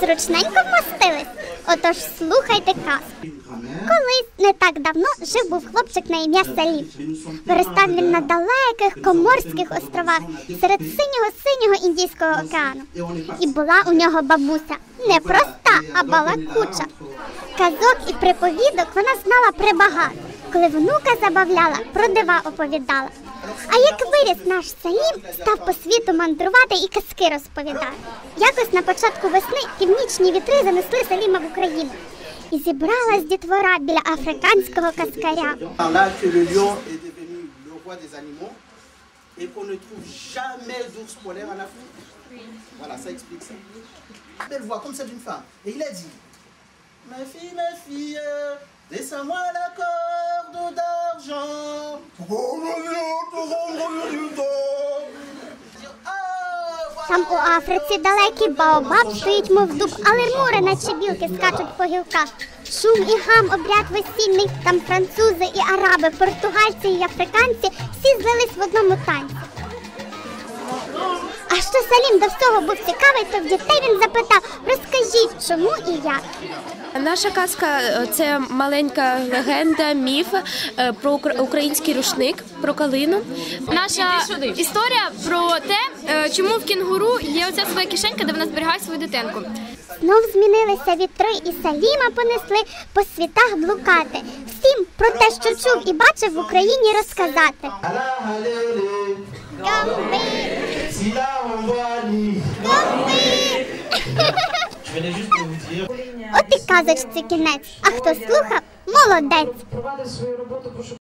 Зручненько вмостились? Отож слухайте казку. Колись не так давно жив був хлопчик на ім'я Салім. Виростав він на далеких Коморських островах серед синього синього Індійського океану. І була у нього бабуся не проста, а балакуча. Казок і приповідок вона знала прибагато. Коли внука забавляла, про дива оповідала. А як виріс наш Салім, став по світу мандрувати і казки розповідати. Якось на початку весни північні вітри занесли Саліма в Україну. І зібралась дітвора біля африканського каскаря. Et qu'on ne trouve jamais d'ours polaire en Ma fille, ma fille, descends-moi la corde d'argent. Ah, Там у Африці далекий баобаб стоїть, мов дуб, але мури, наче білки, скачуть по гілках. Шум і гам, обряд весільний, там французи і араби, португальці і африканці всі злились в одному танці. А що Салім до всього був цікавий, то в дітей він запитав: розкажіть, чому і як. Наша казка е, це маленька легенда, міф е, про український рушник, про калину. Наша історія про те, е, чому в кінгуру є оця своя кишенька, де вона зберігає свою дитинку. Знов змінилися вітри, і Саліма понесли по світах блукати. Всім про те, що чув і бачив в Україні, розказати. Allah, allez, Гамби! si là on voit ni. От і казочці кінець. А хто слухав, молодець.